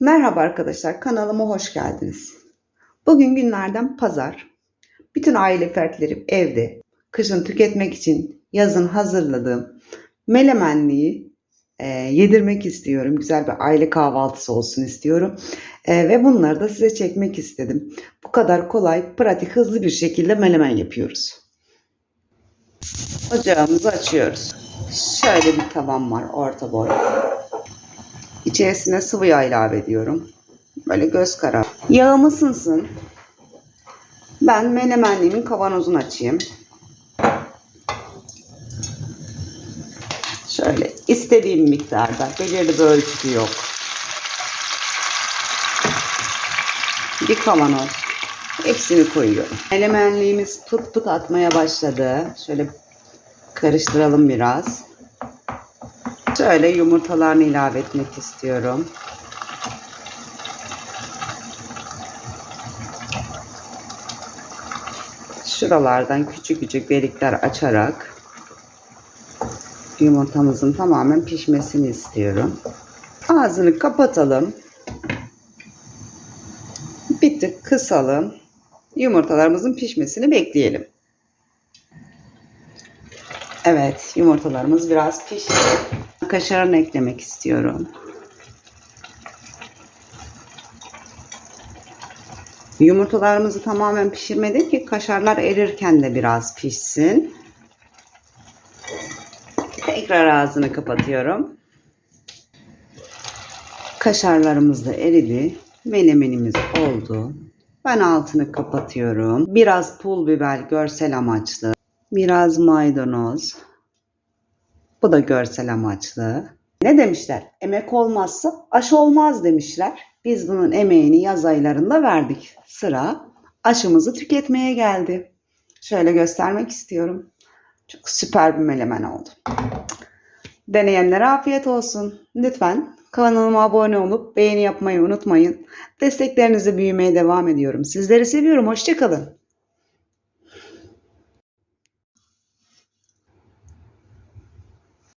Merhaba arkadaşlar, kanalıma hoş geldiniz. Bugün günlerden pazar. Bütün aile fertleri evde kışın tüketmek için yazın hazırladığım melemenliği e, yedirmek istiyorum. Güzel bir aile kahvaltısı olsun istiyorum. E, ve bunları da size çekmek istedim. Bu kadar kolay, pratik, hızlı bir şekilde melemen yapıyoruz. Ocağımızı açıyoruz. Şöyle bir tavam var, orta boy. İçerisine sıvı yağ ilave ediyorum. Böyle göz kararı. Yağım ısınsın. Ben menemenliğimin kavanozunu açayım. Şöyle istediğim miktarda. Belirli bir ölçüsü yok. Bir kavanoz. Hepsini koyuyorum. Menemenliğimiz pıt pıt atmaya başladı. Şöyle karıştıralım biraz. Şöyle yumurtalarını ilave etmek istiyorum. Şuralardan küçük küçük delikler açarak yumurtamızın tamamen pişmesini istiyorum. Ağzını kapatalım. Bir tık kısalım. Yumurtalarımızın pişmesini bekleyelim. Evet, yumurtalarımız biraz pişti. Kaşarını eklemek istiyorum. Yumurtalarımızı tamamen pişirmedik ki kaşarlar erirken de biraz pişsin. Tekrar ağzını kapatıyorum. Kaşarlarımız da eridi. Menemenimiz oldu. Ben altını kapatıyorum. Biraz pul biber görsel amaçlı. Biraz maydanoz. Bu da görsel amaçlı. Ne demişler? Emek olmazsa aş olmaz demişler. Biz bunun emeğini yaz aylarında verdik. Sıra aşımızı tüketmeye geldi. Şöyle göstermek istiyorum. Çok süper bir melemen oldu. Deneyenlere afiyet olsun. Lütfen kanalıma abone olup beğeni yapmayı unutmayın. Desteklerinizi büyümeye devam ediyorum. Sizleri seviyorum. Hoşçakalın.